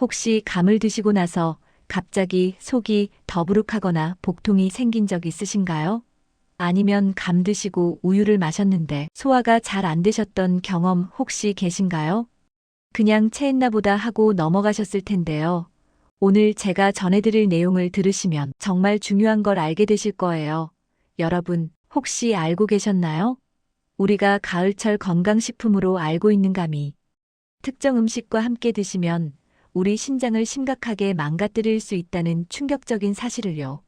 혹시 감을 드시고 나서 갑자기 속이 더부룩하거나 복통이 생긴 적 있으신가요? 아니면 감 드시고 우유를 마셨는데 소화가 잘 안 되셨던 경험 혹시 계신가요? 그냥 체했나 보다 하고 넘어가셨을 텐데요. 오늘 제가 전해드릴 내용을 들으시면 정말 중요한 걸 알게 되실 거예요. 여러분, 혹시 알고 계셨나요? 우리가 가을철 건강식품으로 알고 있는 감이 특정 음식과 함께 드시면 우리 신장을 심각하게 망가뜨릴 수 있다는 충격적인 사실을요.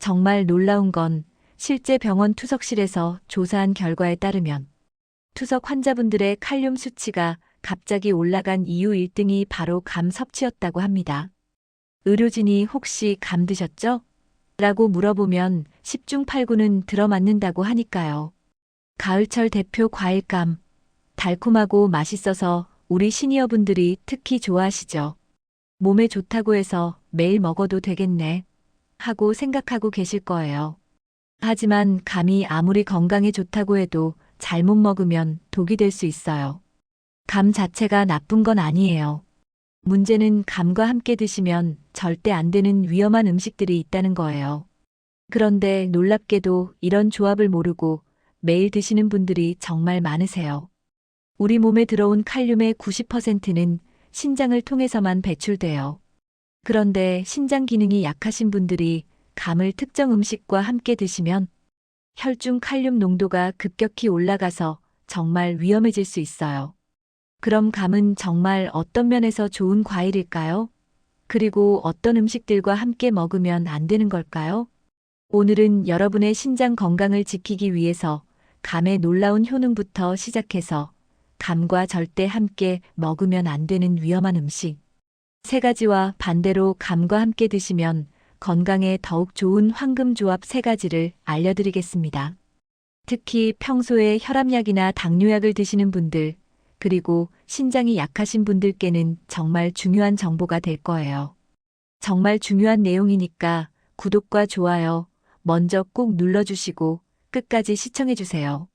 정말 놀라운 건 실제 병원 투석실에서 조사한 결과에 따르면 투석 환자분들의 칼륨 수치가 갑자기 올라간 이유 1등이 바로 감 섭취였다고 합니다. 의료진이 혹시 감 드셨죠? 라고 물어보면 10중 8구는 들어맞는다고 하니까요. 가을철 대표 과일감. 달콤하고 맛있어서 우리 시니어분들이 특히 좋아하시죠. 몸에 좋다고 해서 매일 먹어도 되겠네. 하고 생각하고 계실 거예요. 하지만 감이 아무리 건강에 좋다고 해도 잘못 먹으면 독이 될 수 있어요. 감 자체가 나쁜 건 아니에요. 문제는 감과 함께 드시면 절대 안 되는 위험한 음식들이 있다는 거예요. 그런데 놀랍게도 이런 조합을 모르고 매일 드시는 분들이 정말 많으세요. 우리 몸에 들어온 칼륨의 90%는 신장을 통해서만 배출돼요. 그런데 신장 기능이 약하신 분들이 감을 특정 음식과 함께 드시면 혈중 칼륨 농도가 급격히 올라가서 정말 위험해질 수 있어요. 그럼 감은 정말 어떤 면에서 좋은 과일일까요? 그리고 어떤 음식들과 함께 먹으면 안 되는 걸까요? 오늘은 여러분의 신장 건강을 지키기 위해서 감의 놀라운 효능부터 시작해서 감과 절대 함께 먹으면 안 되는 위험한 음식. 세 가지와 반대로 감과 함께 드시면 건강에 더욱 좋은 황금 조합 세 가지를 알려드리겠습니다. 특히 평소에 혈압약이나 당뇨약을 드시는 분들, 그리고 신장이 약하신 분들께는 정말 중요한 정보가 될 거예요. 정말 중요한 내용이니까 구독과 좋아요 먼저 꼭 눌러주시고 끝까지 시청해주세요.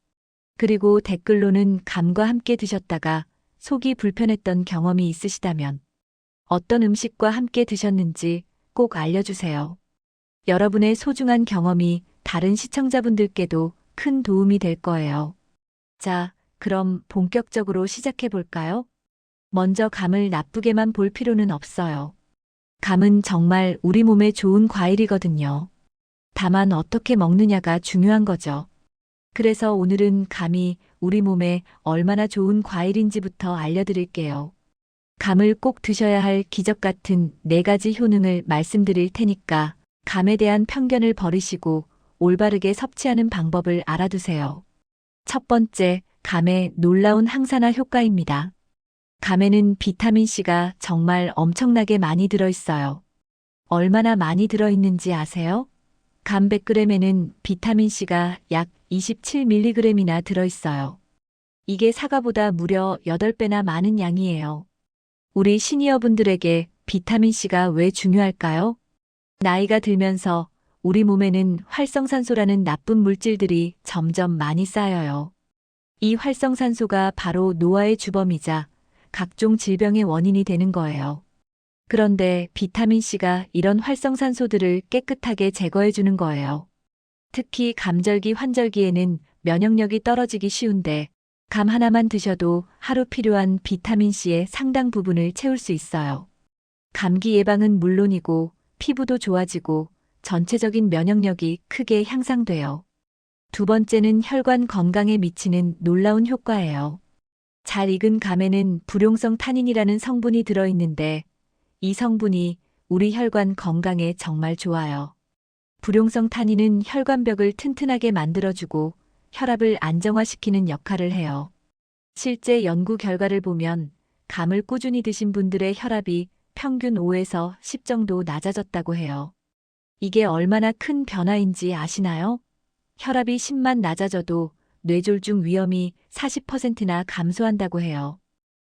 그리고 댓글로는 감과 함께 드셨다가 속이 불편했던 경험이 있으시다면 어떤 음식과 함께 드셨는지 꼭 알려주세요. 여러분의 소중한 경험이 다른 시청자분들께도 큰 도움이 될 거예요. 자, 그럼 본격적으로 시작해 볼까요? 먼저 감을 나쁘게만 볼 필요는 없어요. 감은 정말 우리 몸에 좋은 과일이거든요. 다만 어떻게 먹느냐가 중요한 거죠. 그래서 오늘은 감이 우리 몸에 얼마나 좋은 과일인지부터 알려드릴게요. 감을 꼭 드셔야 할 기적 같은 네 가지 효능을 말씀드릴 테니까 감에 대한 편견을 버리시고 올바르게 섭취하는 방법을 알아두세요. 첫 번째, 감의 놀라운 항산화 효과입니다. 감에는 비타민C가 정말 엄청나게 많이 들어있어요. 얼마나 많이 들어있는지 아세요? 감 100g에는 비타민C가 약 27mg이나 들어있어요. 이게 사과보다 무려 8배나 많은 양이에요. 우리 시니어분들에게 비타민C가 왜 중요할까요? 나이가 들면서 우리 몸에는 활성산소라는 나쁜 물질들이 점점 많이 쌓여요. 이 활성산소가 바로 노화의 주범이자 각종 질병의 원인이 되는 거예요. 그런데 비타민C가 이런 활성산소들을 깨끗하게 제거해 주는 거예요. 특히 감절기 환절기에는 면역력이 떨어지기 쉬운데 감 하나만 드셔도 하루 필요한 비타민C의 상당 부분을 채울 수 있어요. 감기 예방은 물론이고 피부도 좋아지고 전체적인 면역력이 크게 향상돼요. 두 번째는 혈관 건강에 미치는 놀라운 효과예요. 잘 익은 감에는 불용성 타닌이라는 성분이 들어있는데 이 성분이 우리 혈관 건강에 정말 좋아요. 불용성 타닌은 혈관벽을 튼튼하게 만들어주고 혈압을 안정화시키는 역할을 해요. 실제 연구 결과를 보면 감을 꾸준히 드신 분들의 혈압이 평균 5에서 10 정도 낮아졌다고 해요. 이게 얼마나 큰 변화인지 아시나요? 혈압이 10만 낮아져도 뇌졸중 위험이 40%나 감소한다고 해요.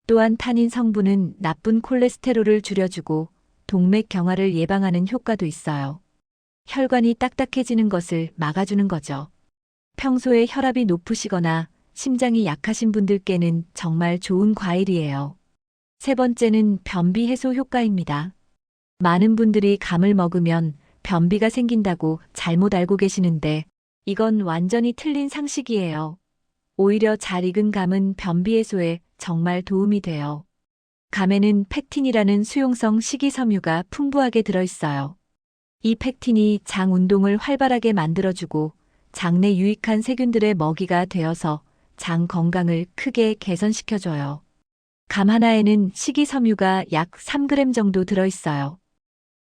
또한 타닌 성분은 나쁜 콜레스테롤을 줄여주고 동맥 경화를 예방하는 효과도 있어요. 혈관이 딱딱해지는 것을 막아주는 거죠. 평소에 혈압이 높으시거나 심장이 약하신 분들께는 정말 좋은 과일이에요. 세 번째는 변비 해소 효과입니다. 많은 분들이 감을 먹으면 변비가 생긴다고 잘못 알고 계시는데 이건 완전히 틀린 상식이에요. 오히려 잘 익은 감은 변비 해소에 정말 도움이 돼요. 감에는 팩틴이라는 수용성 식이섬유가 풍부하게 들어있어요. 이 팩틴이 장 운동을 활발하게 만들어주고 장내 유익한 세균들의 먹이가 되어서 장 건강을 크게 개선시켜줘요. 감 하나에는 식이섬유가 약 3g 정도 들어있어요.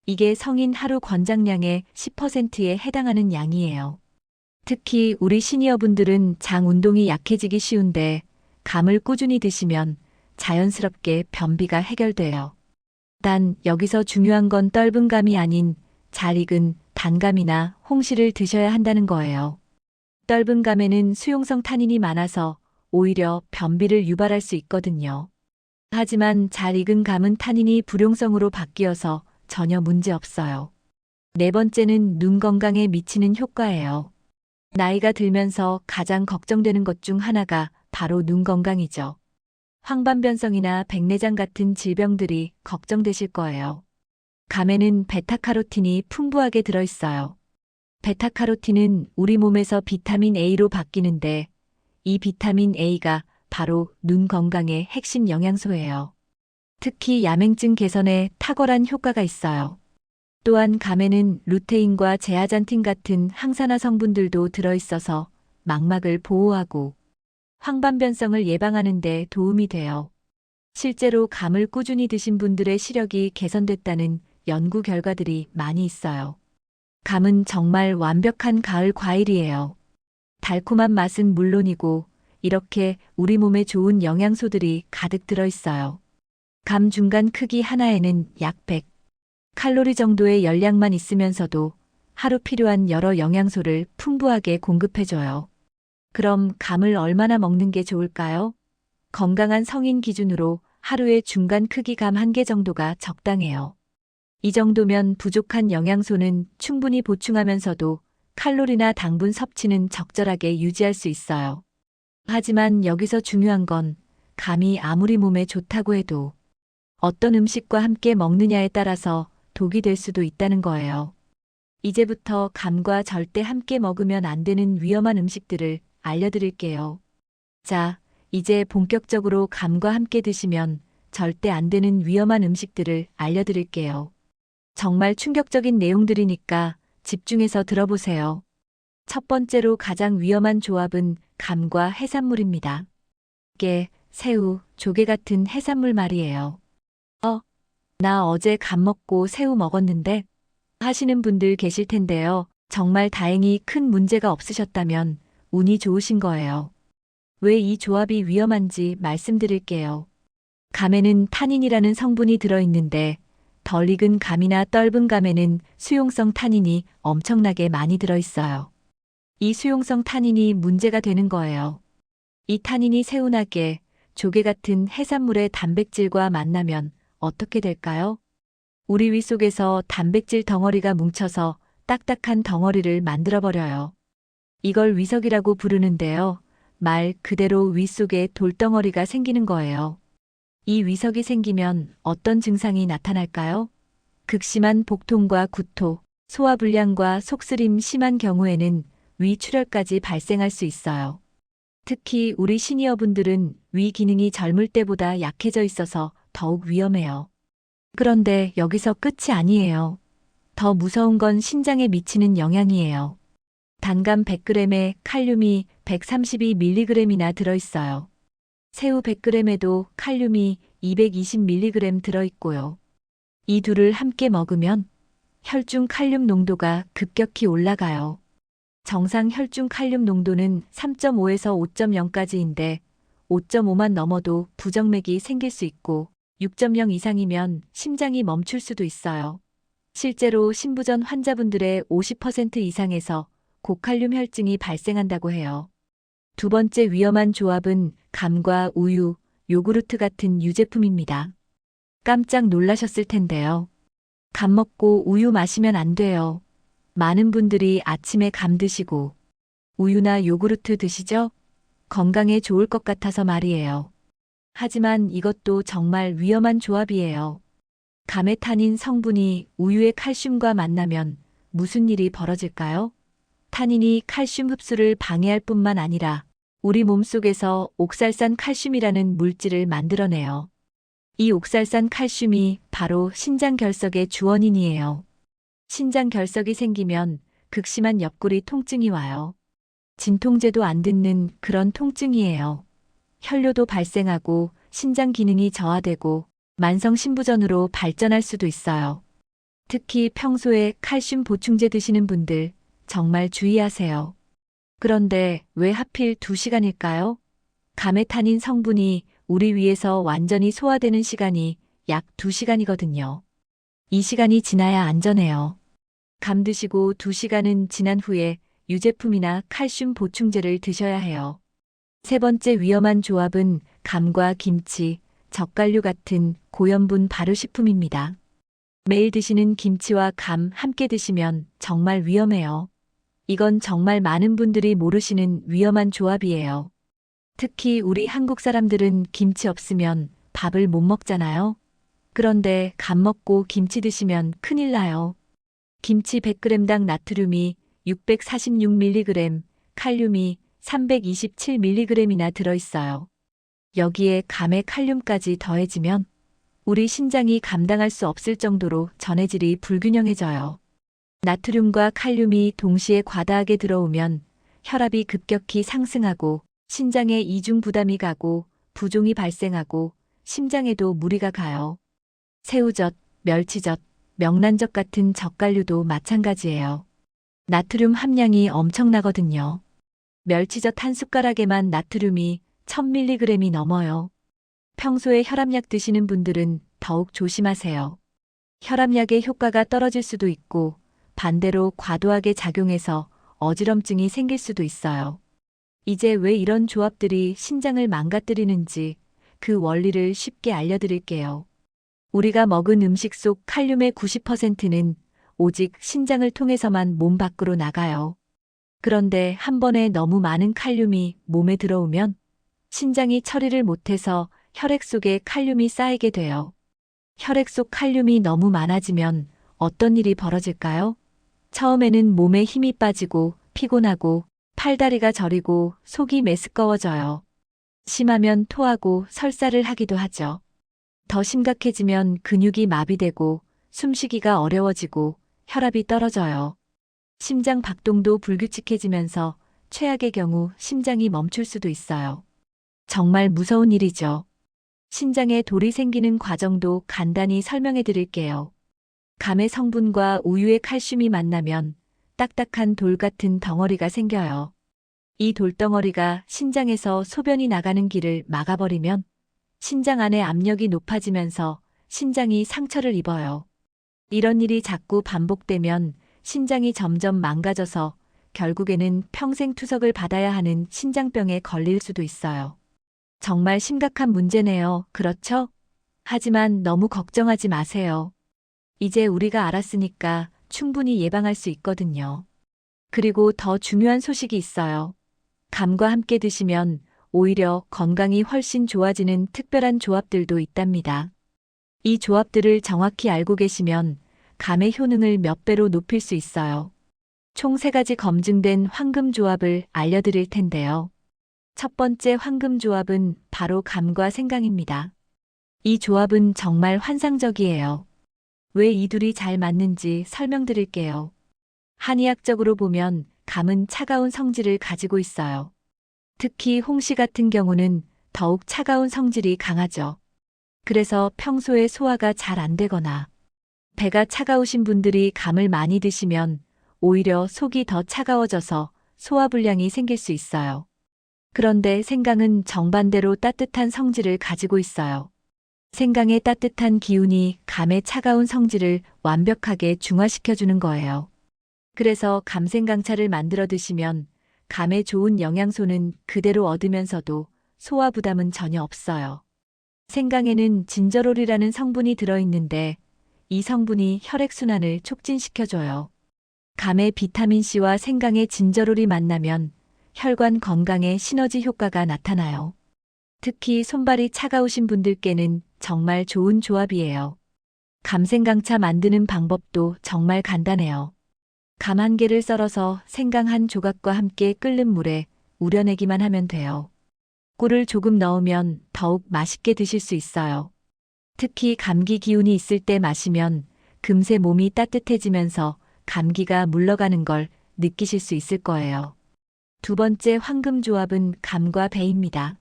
이게 성인 하루 권장량의 10%에 해당하는 양이에요. 특히 우리 시니어분들은 장 운동이 약해지기 쉬운데 감을 꾸준히 드시면 자연스럽게 변비가 해결돼요. 단 여기서 중요한 건 떫은 감이 아닌 잘 익은 단감이나 홍시를 드셔야 한다는 거예요. 떫은 감에는 수용성 탄닌이 많아서 오히려 변비를 유발할 수 있거든요. 하지만 잘 익은 감은 탄닌이 불용성으로 바뀌어서 전혀 문제 없어요. 네 번째는 눈 건강에 미치는 효과예요. 나이가 들면서 가장 걱정되는 것 중 하나가 바로 눈 건강이죠. 황반변성이나 백내장 같은 질병들이 걱정되실 거예요. 감에는 베타카로틴이 풍부하게 들어있어요. 베타카로틴은 우리 몸에서 비타민 A로 바뀌는데 이 비타민 A가 바로 눈 건강의 핵심 영양소예요. 특히 야맹증 개선에 탁월한 효과가 있어요. 또한 감에는 루테인과 제아잔틴 같은 항산화 성분들도 들어있어서 망막을 보호하고 황반변성을 예방하는 데 도움이 돼요. 실제로 감을 꾸준히 드신 분들의 시력이 개선됐다는 연구 결과들이 많이 있어요. 감은 정말 완벽한 가을 과일이에요. 달콤한 맛은 물론이고 이렇게 우리 몸에 좋은 영양소들이 가득 들어 있어요. 감 중간 크기 하나에는 약 100 칼로리 정도의 열량만 있으면서도 하루 필요한 여러 영양소를 풍부하게 공급해줘요. 그럼 감을 얼마나 먹는 게 좋을까요? 건강한 성인 기준으로 하루에 중간 크기 감 한 개 정도가 적당해요. 이 정도면 부족한 영양소는 충분히 보충하면서도 칼로리나 당분 섭취는 적절하게 유지할 수 있어요. 하지만 여기서 중요한 건 감이 아무리 몸에 좋다고 해도 어떤 음식과 함께 먹느냐에 따라서 독이 될 수도 있다는 거예요. 이제부터 감과 절대 함께 먹으면 안 되는 위험한 음식들을 알려드릴게요. 자, 이제 본격적으로 감과 함께 드시면 절대 안 되는 위험한 음식들을 알려드릴게요. 정말 충격적인 내용들이니까 집중해서 들어보세요. 첫 번째로 가장 위험한 조합은 감과 해산물입니다. 깨, 새우, 조개 같은 해산물 말이에요. 어, 나 어제 감 먹고 새우 먹었는데 하시는 분들 계실 텐데요. 정말 다행히 큰 문제가 없으셨다면 운이 좋으신 거예요. 왜 이 조합이 위험한지 말씀드릴게요. 감에는 타닌이라는 성분이 들어있는데 덜 익은 감이나 떫은 감에는 수용성 타닌이 엄청나게 많이 들어있어요. 이 수용성 타닌이 문제가 되는 거예요. 이 타닌이 새우나 게, 조개 같은 해산물의 단백질과 만나면 어떻게 될까요? 우리 위 속에서 단백질 덩어리가 뭉쳐서 딱딱한 덩어리를 만들어버려요. 이걸 위석이라고 부르는데요. 말 그대로 위 속에 돌덩어리가 생기는 거예요. 이 위석이 생기면 어떤 증상이 나타날까요? 극심한 복통과 구토, 소화불량과 속쓰림 심한 경우에는 위 출혈까지 발생할 수 있어요. 특히 우리 시니어분들은 위 기능이 젊을 때보다 약해져 있어서 더욱 위험해요. 그런데 여기서 끝이 아니에요. 더 무서운 건 신장에 미치는 영향이에요. 단감 100g에 칼륨이 132mg이나 들어있어요. 새우 100g에도 칼륨이 220mg 들어있고요. 이 둘을 함께 먹으면 혈중 칼륨 농도가 급격히 올라가요. 정상 혈중 칼륨 농도는 3.5에서 5.0까지인데 5.5만 넘어도 부정맥이 생길 수 있고 6.0 이상이면 심장이 멈출 수도 있어요. 실제로 신부전 환자분들의 50% 이상에서 고칼륨 혈증이 발생한다고 해요. 두 번째 위험한 조합은 감과 우유, 요구르트 같은 유제품입니다. 깜짝 놀라셨을 텐데요. 감 먹고 우유 마시면 안 돼요. 많은 분들이 아침에 감 드시고 우유나 요구르트 드시죠? 건강에 좋을 것 같아서 말이에요. 하지만 이것도 정말 위험한 조합이에요. 가메타닌 성분이 우유의 칼슘과 만나면 무슨 일이 벌어질까요? 타닌이 칼슘 흡수를 방해할 뿐만 아니라 우리 몸속에서 옥살산 칼슘이라는 물질을 만들어내요. 이 옥살산 칼슘이 바로 신장 결석의 주원인이에요. 신장 결석이 생기면 극심한 옆구리 통증이 와요. 진통제도 안 듣는 그런 통증이에요. 혈뇨도 발생하고 신장 기능이 저하되고 만성 신부전으로 발전할 수도 있어요. 특히 평소에 칼슘 보충제 드시는 분들 정말 주의하세요. 그런데 왜 하필 2시간일까요? 가메타닌 성분이 우리 위에서 완전히 소화되는 시간이 약 2시간이거든요. 이 시간이 지나야 안전해요. 감 드시고 2시간은 지난 후에 유제품이나 칼슘 보충제를 드셔야 해요. 세 번째 위험한 조합은 감과 김치, 젓갈류 같은 고염분 발효식품입니다. 매일 드시는 김치와 감 함께 드시면 정말 위험해요. 이건 정말 많은 분들이 모르시는 위험한 조합이에요. 특히 우리 한국 사람들은 김치 없으면 밥을 못 먹잖아요. 그런데 감 먹고 김치 드시면 큰일 나요. 김치 100g당 나트륨이 646mg, 칼륨이 327mg이나 들어있어요. 여기에 감의 칼륨까지 더해지면 우리 신장이 감당할 수 없을 정도로 전해질이 불균형해져요. 나트륨과 칼륨이 동시에 과다하게 들어오면 혈압이 급격히 상승하고 신장에 이중 부담이 가고 부종이 발생하고 심장에도 무리가 가요. 새우젓, 멸치젓, 명란젓 같은 젓갈류도 마찬가지예요. 나트륨 함량이 엄청나거든요. 멸치젓 한 숟가락에만 나트륨이 1000mg이 넘어요. 평소에 혈압약 드시는 분들은 더욱 조심하세요. 혈압약의 효과가 떨어질 수도 있고 반대로 과도하게 작용해서 어지럼증이 생길 수도 있어요. 이제 왜 이런 조합들이 신장을 망가뜨리는지 그 원리를 쉽게 알려드릴게요. 우리가 먹은 음식 속 칼륨의 90%는 오직 신장을 통해서만 몸 밖으로 나가요. 그런데 한 번에 너무 많은 칼륨이 몸에 들어오면 신장이 처리를 못해서 혈액 속에 칼륨이 쌓이게 돼요. 혈액 속 칼륨이 너무 많아지면 어떤 일이 벌어질까요? 처음에는 몸에 힘이 빠지고 피곤하고 팔다리가 저리고 속이 메스꺼워져요. 심하면 토하고 설사를 하기도 하죠. 더 심각해지면 근육이 마비되고 숨쉬기가 어려워지고 혈압이 떨어져요. 심장 박동도 불규칙해지면서 최악의 경우 심장이 멈출 수도 있어요. 정말 무서운 일이죠. 신장에 돌이 생기는 과정도 간단히 설명해 드릴게요. 감의 성분과 우유의 칼슘이 만나면 딱딱한 돌 같은 덩어리가 생겨요. 이 돌덩어리가 신장에서 소변이 나가는 길을 막아버리면 신장 안의 압력이 높아지면서 신장이 상처를 입어요. 이런 일이 자꾸 반복되면 신장이 점점 망가져서 결국에는 평생 투석을 받아야 하는 신장병에 걸릴 수도 있어요. 정말 심각한 문제네요. 그렇죠? 하지만 너무 걱정하지 마세요. 이제 우리가 알았으니까 충분히 예방할 수 있거든요. 그리고 더 중요한 소식이 있어요. 감과 함께 드시면 오히려 건강이 훨씬 좋아지는 특별한 조합들도 있답니다. 이 조합들을 정확히 알고 계시면 감의 효능을 몇 배로 높일 수 있어요. 총세 가지 검증된 황금 조합을 알려드릴 텐데요. 첫 번째 황금 조합은 바로 감과 생강입니다. 이 조합은 정말 환상적이에요. 왜 이 둘이 잘 맞는지 설명드릴게요. 한의학적으로 보면 감은 차가운 성질을 가지고 있어요. 특히 홍시 같은 경우는 더욱 차가운 성질이 강하죠. 그래서 평소에 소화가 잘 안 되거나 배가 차가우신 분들이 감을 많이 드시면 오히려 속이 더 차가워져서 소화불량이 생길 수 있어요. 그런데 생강은 정반대로 따뜻한 성질을 가지고 있어요. 생강의 따뜻한 기운이 감의 차가운 성질을 완벽하게 중화시켜주는 거예요. 그래서 감생강차를 만들어 드시면 감에 좋은 영양소는 그대로 얻으면서도 소화 부담은 전혀 없어요. 생강에는 진저롤이라는 성분이 들어있는데 이 성분이 혈액순환을 촉진시켜줘요. 감의 비타민C와 생강의 진저롤이 만나면 혈관 건강에 시너지 효과가 나타나요. 특히 손발이 차가우신 분들께는 정말 좋은 조합이에요. 감생강차 만드는 방법도 정말 간단해요. 감 한 개를 썰어서 생강 한 조각과 함께 끓는 물에 우려내기만 하면 돼요. 꿀을 조금 넣으면 더욱 맛있게 드실 수 있어요. 특히 감기 기운이 있을 때 마시면 금세 몸이 따뜻해지면서 감기가 물러가는 걸 느끼실 수 있을 거예요. 두 번째 황금 조합은 감과 배입니다.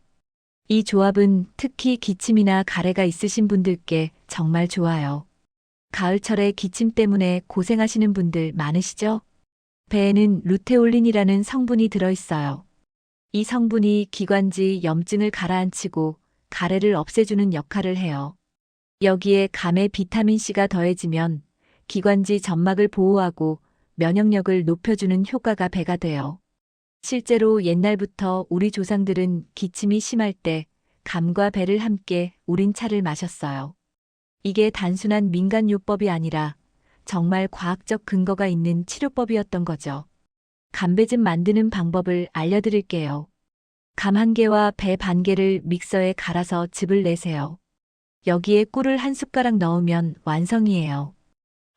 이 조합은 특히 기침이나 가래가 있으신 분들께 정말 좋아요. 가을철에 기침 때문에 고생하시는 분들 많으시죠? 배에는 루테올린이라는 성분이 들어있어요. 이 성분이 기관지 염증을 가라앉히고 가래를 없애주는 역할을 해요. 여기에 감에 비타민C가 더해지면 기관지 점막을 보호하고 면역력을 높여주는 효과가 배가 돼요. 실제로 옛날부터 우리 조상들은 기침이 심할 때 감과 배를 함께 우린 차를 마셨어요. 이게 단순한 민간요법이 아니라 정말 과학적 근거가 있는 치료법이었던 거죠. 감배즙 만드는 방법을 알려드릴게요. 감 한 개와 배 반 개를 믹서에 갈아서 즙을 내세요. 여기에 꿀을 한 숟가락 넣으면 완성이에요.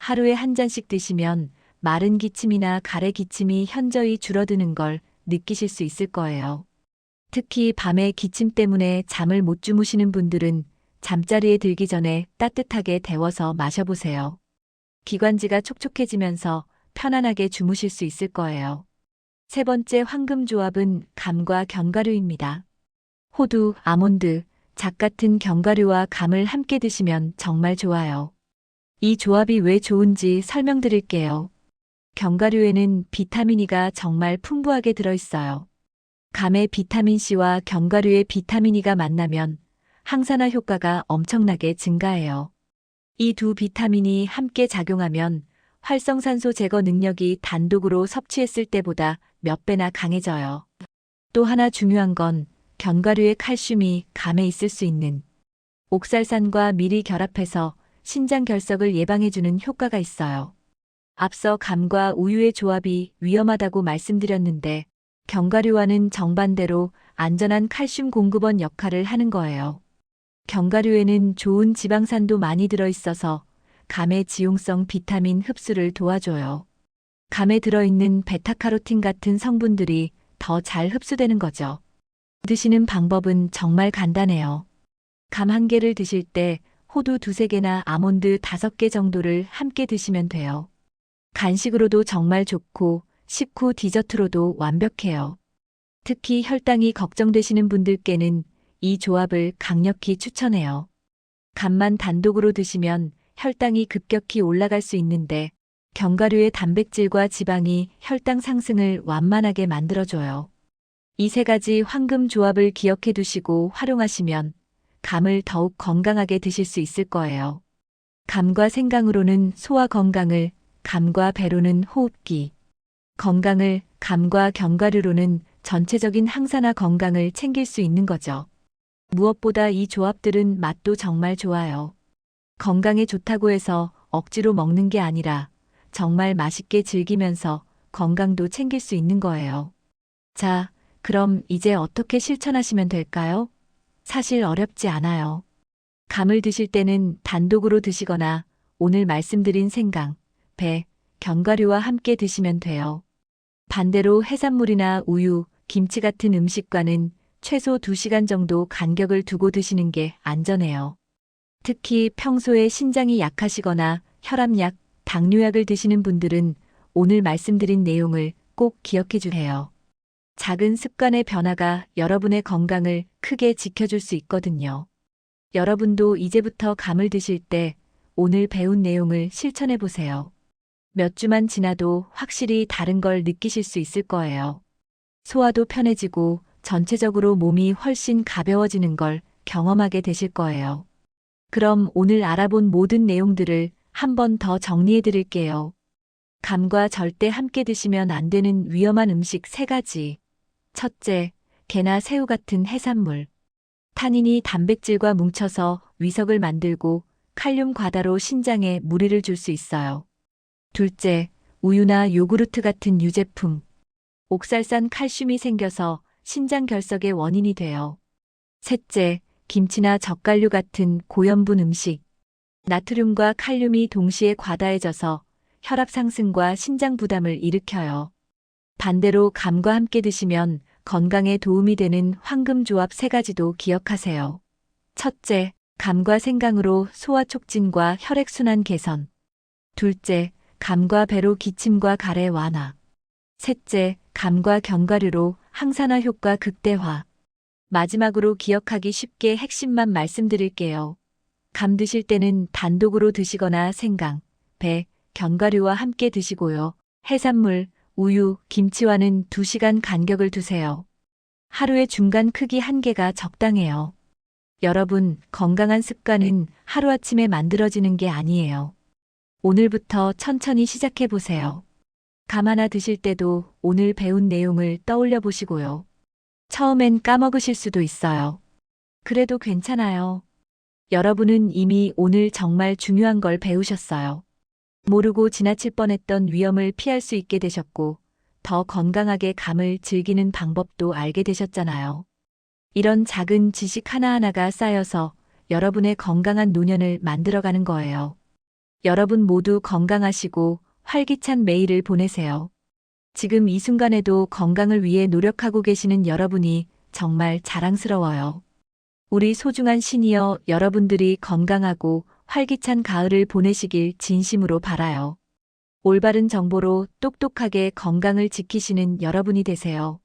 하루에 한 잔씩 드시면 마른 기침이나 가래 기침이 현저히 줄어드는 걸 느끼실 수 있을 거예요. 특히 밤에 기침 때문에 잠을 못 주무시는 분들은 잠자리에 들기 전에 따뜻하게 데워서 마셔보세요. 기관지가 촉촉해지면서 편안하게 주무실 수 있을 거예요. 세 번째 황금 조합은 감과 견과류입니다. 호두, 아몬드, 잣 같은 견과류와 감을 함께 드시면 정말 좋아요. 이 조합이 왜 좋은지 설명드릴게요. 견과류에는 비타민 E가 정말 풍부하게 들어있어요. 감의 비타민 C와 견과류의 비타민 E가 만나면 항산화 효과가 엄청나게 증가해요. 이 두 비타민이 함께 작용하면 활성산소 제거 능력이 단독으로 섭취했을 때보다 몇 배나 강해져요. 또 하나 중요한 건 견과류의 칼슘이 감에 있을 수 있는 옥살산과 밀이 결합해서 신장 결석을 예방해주는 효과가 있어요. 앞서 감과 우유의 조합이 위험하다고 말씀드렸는데 견과류와는 정반대로 안전한 칼슘 공급원 역할을 하는 거예요. 견과류에는 좋은 지방산도 많이 들어있어서 감의 지용성 비타민 흡수를 도와줘요. 감에 들어있는 베타카로틴 같은 성분들이 더 잘 흡수되는 거죠. 드시는 방법은 정말 간단해요. 감 한 개를 드실 때 호두 두세 개나 아몬드 다섯 개 정도를 함께 드시면 돼요. 간식으로도 정말 좋고 식후 디저트로도 완벽해요. 특히 혈당이 걱정되시는 분들께는 이 조합을 강력히 추천해요. 감만 단독으로 드시면 혈당이 급격히 올라갈 수 있는데 견과류의 단백질과 지방이 혈당 상승을 완만하게 만들어줘요. 이 세 가지 황금 조합을 기억해 두시고 활용하시면 감을 더욱 건강하게 드실 수 있을 거예요. 감과 생강으로는 소화 건강을, 감과 배로는 호흡기, 건강을, 감과 견과류로는 전체적인 항산화 건강을 챙길 수 있는 거죠. 무엇보다 이 조합들은 맛도 정말 좋아요. 건강에 좋다고 해서 억지로 먹는 게 아니라 정말 맛있게 즐기면서 건강도 챙길 수 있는 거예요. 자, 그럼 이제 어떻게 실천하시면 될까요? 사실 어렵지 않아요. 감을 드실 때는 단독으로 드시거나 오늘 말씀드린 생강, 배, 견과류와 함께 드시면 돼요. 반대로 해산물이나 우유, 김치 같은 음식과는 최소 2시간 정도 간격을 두고 드시는 게 안전해요. 특히 평소에 신장이 약하시거나 혈압약, 당뇨약을 드시는 분들은 오늘 말씀드린 내용을 꼭 기억해 주세요. 작은 습관의 변화가 여러분의 건강을 크게 지켜줄 수 있거든요. 여러분도 이제부터 감을 드실 때 오늘 배운 내용을 실천해 보세요. 몇 주만 지나도 확실히 다른 걸 느끼실 수 있을 거예요. 소화도 편해지고 전체적으로 몸이 훨씬 가벼워지는 걸 경험하게 되실 거예요. 그럼 오늘 알아본 모든 내용들을 한 번 더 정리해 드릴게요. 감과 절대 함께 드시면 안 되는 위험한 음식 세 가지. 첫째, 게나 새우 같은 해산물. 탄닌이 단백질과 뭉쳐서 위석을 만들고 칼륨 과다로 신장에 무리를 줄 수 있어요. 둘째, 우유나 요구르트 같은 유제품. 옥살산 칼슘이 생겨서 신장 결석의 원인이 돼요. 셋째, 김치나 젓갈류 같은 고염분 음식. 나트륨과 칼륨이 동시에 과다해져서 혈압 상승과 신장 부담을 일으켜요. 반대로 감과 함께 드시면 건강에 도움이 되는 황금 조합 세 가지도 기억하세요. 첫째, 감과 생강으로 소화 촉진과 혈액순환 개선. 둘째, 감과 배로 기침과 가래 완화. 셋째, 감과 견과류로 항산화 효과 극대화. 마지막으로 기억하기 쉽게 핵심만 말씀드릴게요. 감 드실 때는 단독으로 드시거나 생강, 배, 견과류와 함께 드시고요. 해산물, 우유, 김치와는 2시간 간격을 두세요. 하루의 중간 크기 한 개가 적당해요. 여러분, 건강한 습관은 하루아침에 만들어지는 게 아니에요. 오늘부터 천천히 시작해 보세요. 감 하나 드실 때도 오늘 배운 내용을 떠올려 보시고요. 처음엔 까먹으실 수도 있어요. 그래도 괜찮아요. 여러분은 이미 오늘 정말 중요한 걸 배우셨어요. 모르고 지나칠 뻔했던 위험을 피할 수 있게 되셨고, 더 건강하게 감을 즐기는 방법도 알게 되셨잖아요. 이런 작은 지식 하나하나가 쌓여서 여러분의 건강한 노년을 만들어가는 거예요. 여러분 모두 건강하시고 활기찬 매일을 보내세요. 지금 이 순간에도 건강을 위해 노력하고 계시는 여러분이 정말 자랑스러워요. 우리 소중한 시니어 여러분들이 건강하고 활기찬 가을을 보내시길 진심으로 바라요. 올바른 정보로 똑똑하게 건강을 지키시는 여러분이 되세요.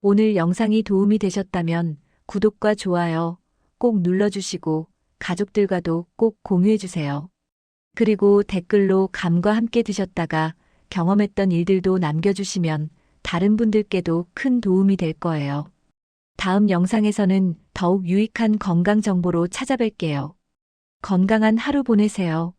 오늘 영상이 도움이 되셨다면 구독과 좋아요 꼭 눌러주시고 가족들과도 꼭 공유해주세요. 그리고 댓글로 감과 함께 드셨다가 경험했던 일들도 남겨주시면 다른 분들께도 큰 도움이 될 거예요. 다음 영상에서는 더욱 유익한 건강 정보로 찾아뵐게요. 건강한 하루 보내세요.